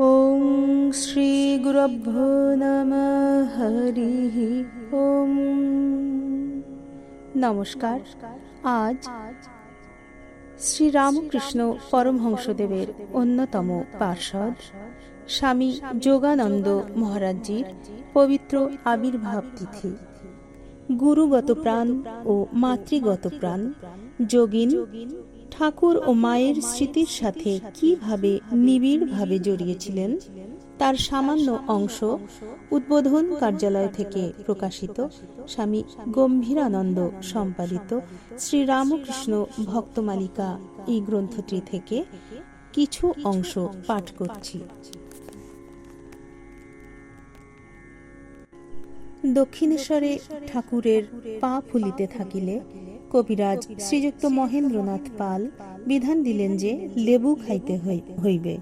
ॐ श्रीगुरभ्यो नमः হরিः ওম নমস্কার আজ শ্রী রামকৃষ্ণ পরমহংসদেবের অন্যতম পার্ষদ স্বামী যোগানন্দ মহারাজজির পবিত্র আবির্ভাব তিথি গুরুগত প্রাণ ও মাতৃগত প্রাণ যোগিন ঠাকুর ও মায়ের স্মৃতির সাথে কীভাবে নিবিড়ভাবে জড়িয়েছিলেন, তার সামান্য অংশ উদ্বোধন কার্যালয় থেকে প্রকাশিত, স্বামী গম্ভীরানন্দ সম্পাদিত শ্রী রামকৃষ্ণ ভক্তমালিকা এই গ্রন্থটি থেকে কিছু অংশ পাঠ করছি। দক্ষিণেশ্বরে ঠাকুরের পা ফুলিতে থাকিলে কবিরাজ শ্রীযুক্ত মহেন্দ্রনাথ পাল বিধান দিলেন যে লেবু খাইতে হইবে।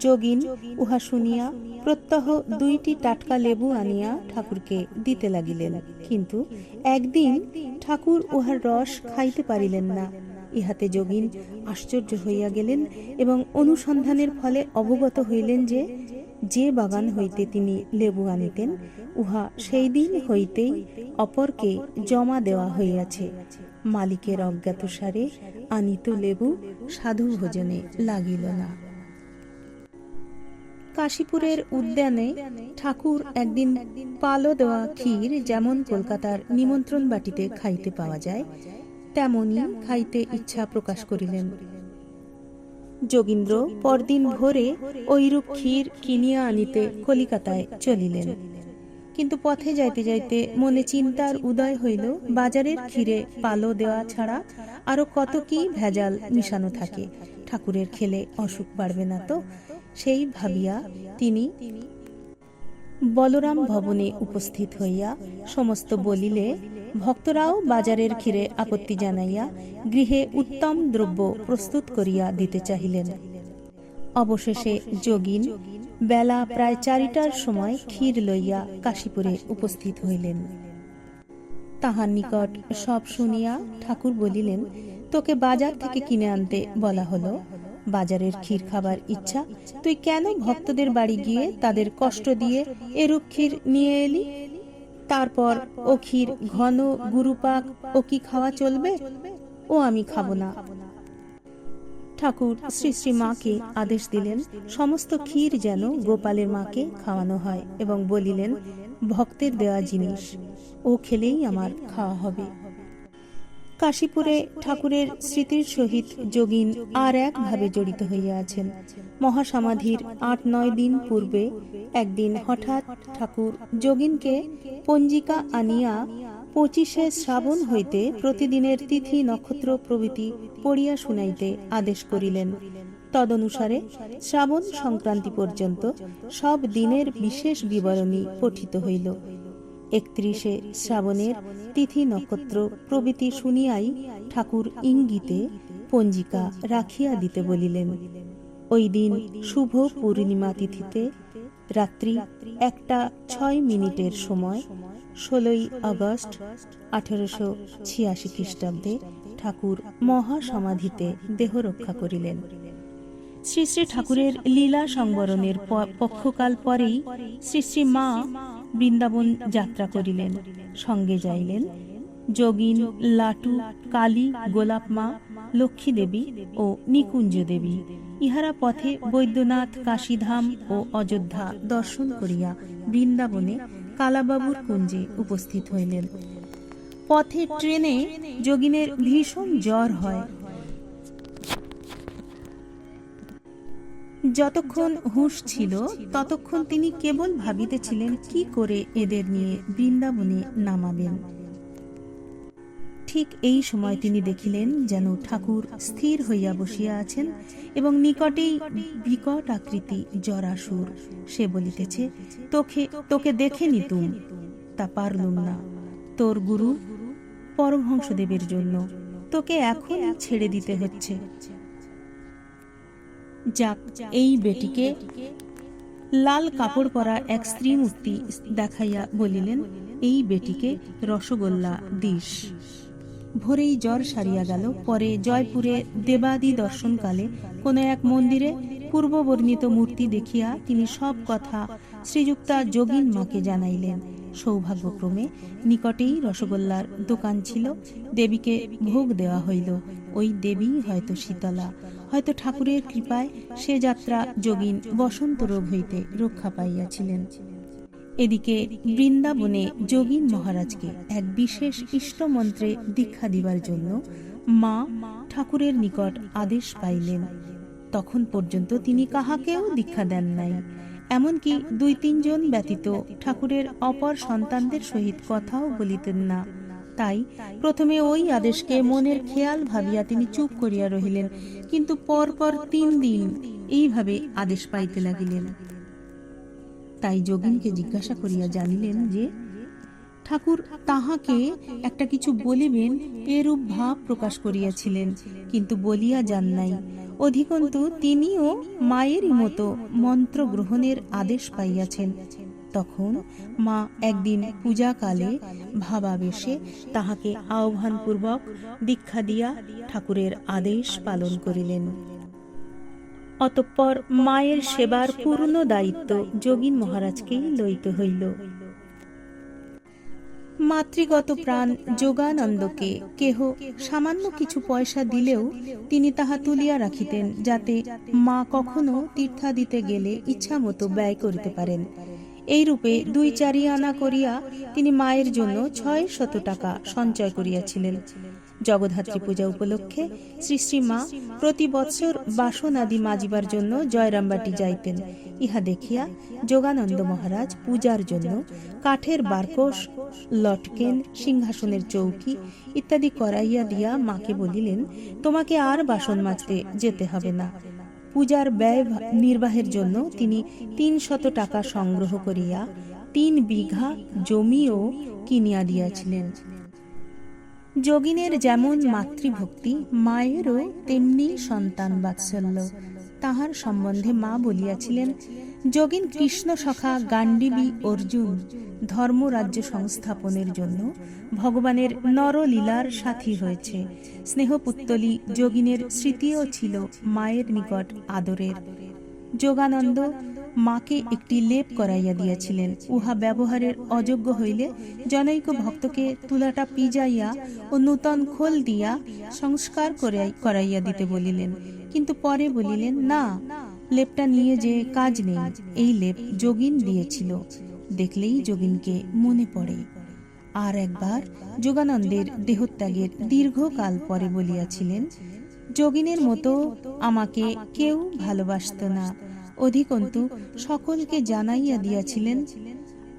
যোগিন উহা শুনিয়া প্রত্যহ দুইটি টাটকা লেবু আনিয়া ঠাকুরকে দিতে লাগিলেন। কিন্তু একদিন ঠাকুর উহার রস খাইতে পারিলেন না। ইহাতে যোগিন আশ্চর্য হইয়া গেলেন এবং অনুসন্ধানের ফলে অবগত হইলেন যে যে বাগান হইতে তিনি লেবু আনিতেন, উহা সেই দিন হইতেই অপরকে জমা দেওয়া হইয়াছে। মালিকের অজ্ঞাতসারে আনিত লেবু সাধু ভোজনে লাগিল না। কাশীপুরের উদ্যানে ঠাকুর একদিন পালো দেওয়া ক্ষীর যেমন কলকাতার নিমন্ত্রণ বাটিতে খাইতে পাওয়া যায়, তেমনি খাইতে ইচ্ছা প্রকাশ করিলেন। যোগীন্দ্র পরদিন ভোরে ঐরূপ ক্ষীর কিনিয়া আনিতে কলিকাতায় চলিলেন। কিন্তু পথে যাইতে যাইতে মনে চিন্তার উদয় হইল, বাজারের ক্ষীরে পালো দেওয়া ছাড়া আরও কত কি ভেজাল মিশানো থাকে। ঠাকুরের খেলে অসুখ বাড়বে না তো? সেই ভাবিয়া তিনি বলরাম ভবনে উপস্থিত হইয়া সমস্ত বলিলে, ভক্তরাও বাজারের ক্ষীরে আপত্তি জানাইয়া গৃহে উত্তম দ্রব্য প্রস্তুত করিয়া দিতে চাহিলেন। অবশেষে যোগিন বেলা প্রায় চারিটার সময় ক্ষীর লইয়া কাশীপুরে উপস্থিত হইলেন। তাহার নিকট সব শুনিয়া ঠাকুর বলিলেন, তোকে বাজার থেকে কিনে আনতে বলা হলো। বাজারের ক্ষীর খাবার ইচ্ছা তুই কেন ভক্তদের বাড়ি গিয়ে তাদের কষ্ট দিয়ে এরূপ ক্ষীর নিয়ে এলি? তারপর ও ক্ষীর ঘন গুরুপাক ও কি খাওয়া চলবে? ও আমি খাব না। ঠাকুর শ্রী শ্রী মাকে আদেশ দিলেন সমস্ত ক্ষীর যেন গোপালের মাকে খাওয়ানো হয় এবং বলিলেন ভক্তের দেওয়া জিনিস ও খেলেই আমার খাওয়া হবে। কাশীপুরে ঠাকুরের স্মৃতির সহিত যোগিন আর একভাবে জড়িত হইয়া আছেন। মহাসমাধির আট নয় দিন পূর্বে একদিন হঠাৎ ঠাকুর যোগিনকে পঞ্জিকা আনিয়া পঁচিশে শ্রাবণ হইতে প্রতিদিনের তিথি নক্ষত্র প্রভৃতি পড়িয়া শুনাইতে আদেশ করিলেন। তদনুসারে শ্রাবণ সংক্রান্তি পর্যন্ত সব দিনের বিশেষ বিবরণী পঠিত হইল। একত্রিশে শ্রাবণের তিথি নক্ষত্র প্রভৃতি শুনিয়াই ঠাকুর ইঙ্গিতে পঞ্জিকা রাখিয়া দিতে বলিলেন। ওই দিন শুভ পূর্ণিমা তিথিতে রাত্রি একটা ছয় মিনিটের সময় ষোলোই আগস্ট আঠারোশো ছিয়াশি খ্রিস্টাব্দে ঠাকুর মহাসমাধিতে দেহ রক্ষা করিলেন। শ্রী শ্রী ঠাকুরের লীলা সংবরণের পক্ষকাল পরেই শ্রী শ্রী মা বৃন্দাবন যাত্রা করিলেন, সঙ্গে যাইলেন। যোগিন, লাটু, কালী, গোলাপ মা, লক্ষ্মী দেবী ও নিকুঞ্জ দেবী ইহারা পথে বৈদ্যনাথ কাশীধাম ও অযোধ্যা দর্শন করিয়া বৃন্দাবনে কালাবাবুর কুঞ্জে উপস্থিত হইলেন। পথে ট্রেনে যোগিনের ভীষণ জ্বর হয়। যতক্ষণ হুঁশ ছিল, ততক্ষণ তিনি কেবল ভাবিতেছিলেন কি করে এদের নিয়ে বৃন্দাবনে নামাবেন। ঠিক এই সময় তিনি দেখিলেন যেন ঠাকুর স্থির হইয়া বসিয়া আছেন এবং নিকটেই বিকট আকৃতি জরাসুর। সে বলিতেছে, তোকে তোকে দেখে নিতুম তা পারলুম না। তোর গুরু পরমহংসদেবের জন্য তোকে এখন ছেড়ে দিতে হচ্ছে। যাক, এই বেটিকে লাল কাপড় পরা এক স্ত্রী মূর্তি দেখাইয়া বলিলেন, এই বেটিকে রসগোল্লা দিস। ভোরেই জ্বর সারিয়া গেল। পরে জয়পুরে দেবাদি দর্শনকালে কোনো এক মন্দিরে পূর্ববর্ণিত মূর্তি দেখিয়া তিনি সব কথা শ্রীযুক্তা যোগিন মাকে জানাইলেন। সৌভাগ্যক্রমে নিকটেই রসগোল্লার দোকান ছিল। দেবীকে ভোগ দেওয়া হইল। ওই দেবী হয়তো শীতলা, হয়তো ঠাকুরের কৃপায় সে যাত্রা যোগিন বসন্ত রোগ হইতে রক্ষা পাইয়াছিলেন। এদিকে বৃন্দাবনে যোগীন মহারাজকে এক বিশেষ ইষ্টমন্ত্রে দীক্ষা দিবার জন্য মা ঠাকুরের নিকট আদেশ পাইলেন। তখন পর্যন্ত তিনি কাহাকেও দীক্ষা দেন নাই। এমনকি দুই তিনজন ব্যতীত ঠাকুরের অপর সন্তানদের সহিত কথাও বলিতেন না। তাই প্রথমে ওই আদেশকে মনের খেয়াল ভাবিয়া তিনি চুপ করিয়া রহিলেন, কিন্তু পর পর তিন দিন এইভাবে আদেশ পাইতে লাগিলেন। তাই যোগিনকে জিজ্ঞাসা করিয়া জানিলেন যে, ঠাকুর, তাহাকে একটা কিছু বলিবেন, এরূপ ভাব প্রকাশ করিয়াছিলেন, কিন্তু বলিয়া যান নাই। অধিকন্তু তিনিও মায়েরই মতো মন্ত্র গ্রহণের আদেশ পাইয়াছেন। তখন মা একদিন পূজাকালে ভাবাবেশে তাহাকে আহ্বানপূর্বক দীক্ষা দিয়া ঠাকুরের আদেশ পালন করিলেন। অতঃপর মায়ের সেবার পূর্ণ দায়িত্ব যোগীন মহারাজকেই লইতে হইল। মাতৃগত প্রাণ যোগানন্দকে কেহ সামান্য কিছু পয়সা দিলেও তিনি তাহা তুলিয়া রাখিতেন, যাতে মা কখনো তীর্থা দিতে গেলে ইচ্ছামতো ব্যয় করিতে পারেন। এই রূপে দুই চারি আনা করিয়া তিনি মায়ের জন্য ছয় শত টাকা সঞ্চয় করিয়াছিলেন। জগদ্ধাত্রী পূজা উপলক্ষে শ্রী শ্রী মা প্রতি বৎসর বাসন আদি মাজিবার জন্য জয়রামবাটি যাইতেন। ইহা দেখিয়া যোগানন্দ মহারাজ পূজার জন্য কাঠের বারকোষ লটকেন সিংহাসনের চৌকি ইত্যাদি করাইয়া দিয়া মাকে বলিলেন তোমাকে আর বাসন মাজতে যেতে হবে না। পূজার ব্যয় নির্বাহের জন্য তিনি তিন শত টাকা সংগ্রহ করিয়া তিন বিঘা জমিও কিনিয়া দিয়াছিলেন। যোগিনের যেমন মাতৃভক্তি, মায়েরও তেমনি সন্তান বাৎসল্য। তাহার সম্বন্ধে মা বলিয়াছিলেন, যোগিন কৃষ্ণ সখা গান্ডিবী অর্জুন ধর্মরাজ্য সংস্থাপনের জন্য ভগবানের নরলীলার সাথী হয়েছে। স্নেহপুত্তলি যোগিনের স্মৃতিও ছিল মায়ের নিকট আদরের। যোগানন্দ মাকে একটি লেপ করাইয়া দিয়াছিলেন। উহা ব্যবহারের অযোগ্য হইলে জনৈক ভক্তকে তুলাটা পিজাইয়া ও নূতন খোল দিয়া সংস্কার করাইয়া দিতে বলিলেন। কিন্তু পরে বলিলেন না লেপটা নিয়ে যে কাজ নেই এই লেপ যোগিন দিয়েছিল। দেখলেই যোগিনকে মনে পড়ে। আর একবার যোগানন্দের দেহত্যাগের দীর্ঘকাল পরে বলিয়াছিলেন যোগিনের মতো আমাকে কেউ ভালোবাসত না। অধিকন্তু, সকলকে জানাইয়া দিয়াছিলেন,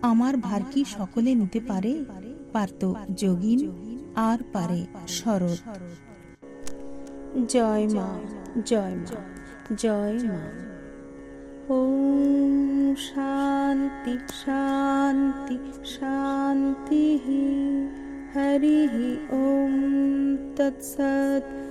আমার ভার কি সকলে নিতে পারে? পারত যোগিন, আর পারে শরৎ। জয় মা জয় মা জয় মা। ওম শান্তি শান্তি শান্তি হরি ওম তৎসৎ।